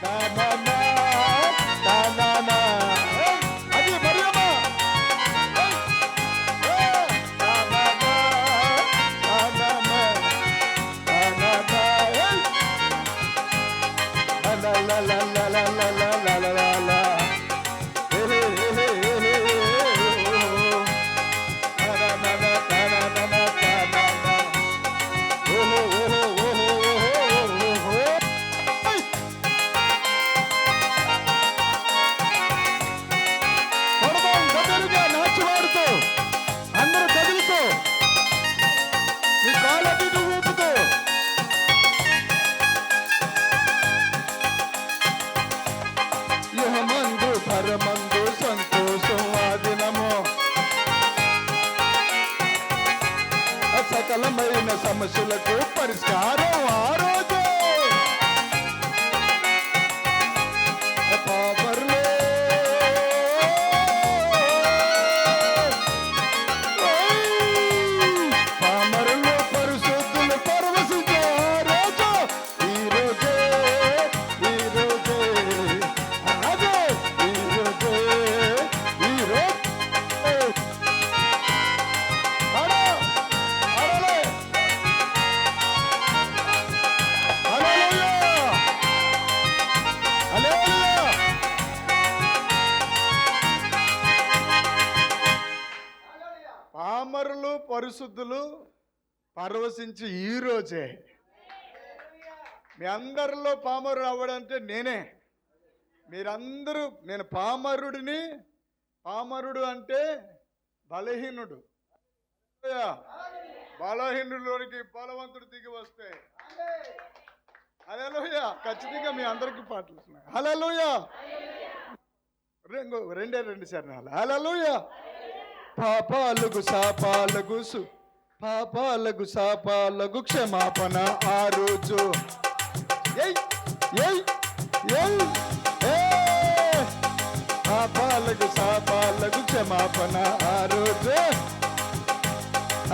Bye, bye, na. సమస్యలకు పరిష్కారం ఆరో పరిశుద్ధులు పరవశించి ఈరోజే మీ అందరిలో పామరుడు అవ్వడంటే నేనే. మీరందరూ నేను పామరుడిని. పామరుడు అంటే బలహీనుడు. బలహీనుడిలోనికి బలవంతుడు దిగి వస్తే. హలోయ ఖచ్చితంగా మీ అందరికీ పాటలు హలోయ రెండు రెండే రెండు సార్ హలోయ పాపాలకు శాపాలకు పాపాలకు శాపాలకు క్షమాపణ ఆ రోజు. పాపాలకు శాపాలకు క్షమాపణ ఆ రోజు.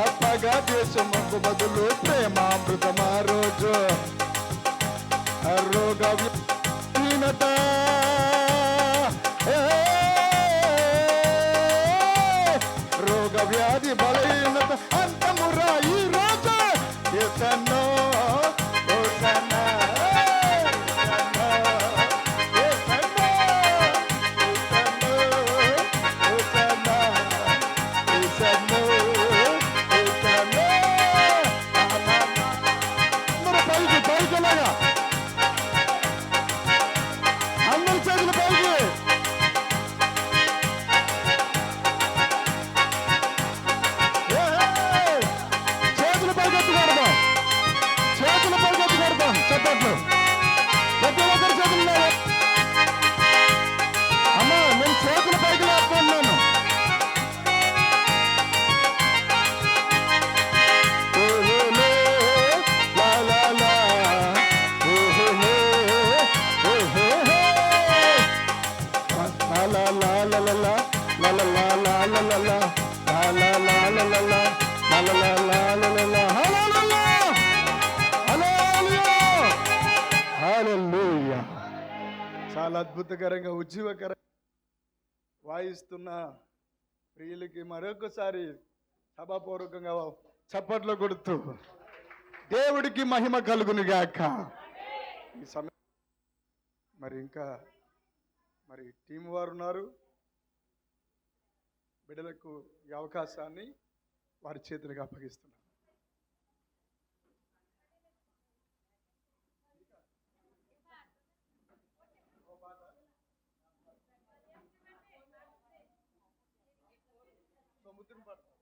అప్పగా దేశముకు బదులు ప్రేమామృతం ఆ రోజు. రోగ చాలా అద్భుతకరంగా ఉజ్జీవకరంగా వాయిస్తున్న ప్రియులకి మరొకసారి సభాపూర్వకంగా చప్పట్లో కొడుతూ దేవుడికి మహిమ కలుగునిగాక. ఈ సమయం మరి ఇంకా మరి టీం వారు ఉన్నారు. బిడ్డలకు ఈ అవకాశాన్ని వారి చేతులకు అప్పగిస్తున్నారు సముద్రం పడుతుంది